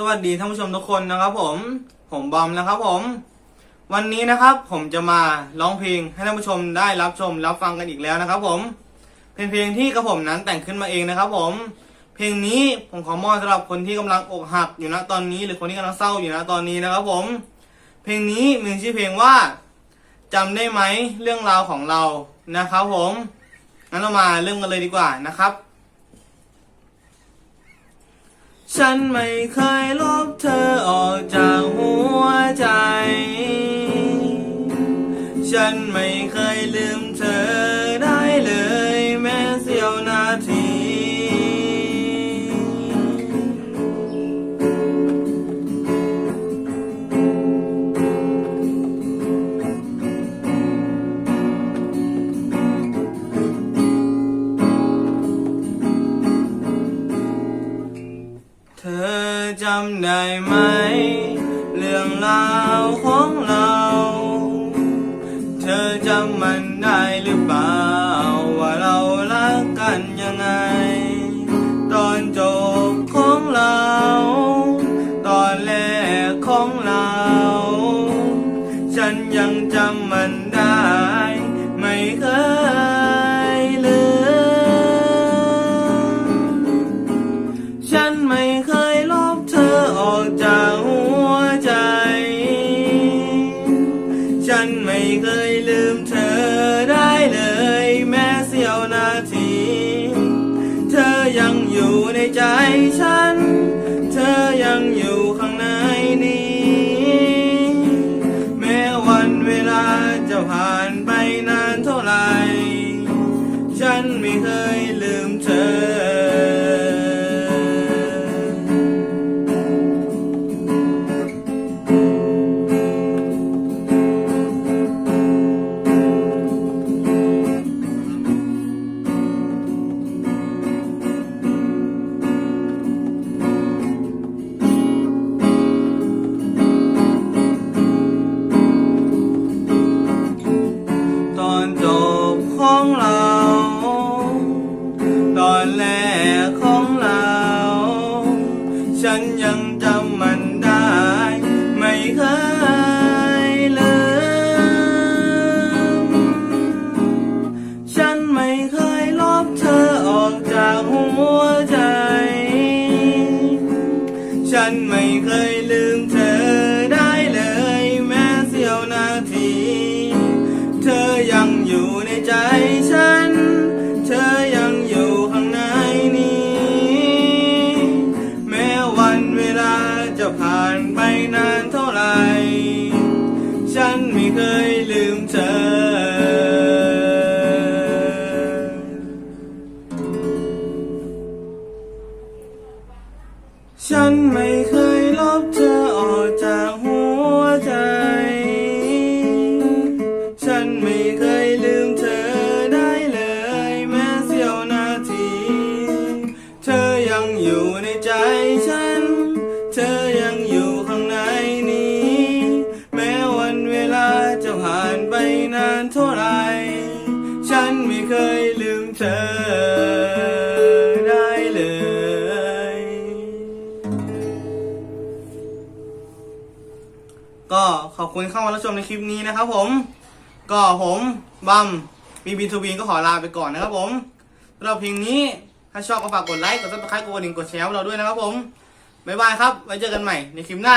สวัสดีท่านผู้ชมทุกคนนะครับผม ผมบอมนะครับผม วันนี้นะครับผมจะมาร้องเพลงให้ท่านผู้ชมได้รับชมรับฟังกันอีกแล้วนะครับผม เป็นเพลงที่กระผมนั้นแต่งขึ้นมาเองนะครับผม เพลงนี้ผมขอมอบสำหรับคนที่กำลังอกหักอยู่ณตอนนี้ หรือคนที่กำลังเศร้าอยู่ณตอนนี้นะครับผม เพลงนี้มีชื่อเพลงว่าจำได้ไหมเรื่องราวของเรานะครับผมงั้นเรามาเริ่มกันเลยดีกว่านะครับ ฉันไม่เคยลบเธอออกจากหัวใจ ฉันไม่เคยลืมเธอได้เลย อจำได้ไหม เรื่องราวของเรา เธอจำมันได้หรือเปล่าว่าเรา นาที เธอยังอยู่ในใจฉัน เธอยังอยู่ ไม่เคยลบเธอออกจากหัวใจ ฉันไม่เคยลืมเธอได้เลยแม้เสี้ยวนาที เธอยังอยู่ในใจฉัน เธอยังอยู่ข้างในนี้ แม้วันเวลาจะผ่านไปนานเท่าไหร่ ฉันไม่เคยลบเธอ ก็ขอบคุณเข้ามารับชมในคลิปนี้นะครับผม ก็ผมบัมบีบีทูบีก็ขอลาไปก่อนนะครับผมสำหรับเพลงนี้ถ้าชอบก็ฝากกดไลค์ กดซับสไครต์กดกระดิ่งกดแชร์เราด้วยนะครับผม บ๊ายบายครับ ไว้เจอกันใหม่ในคลิปหน้า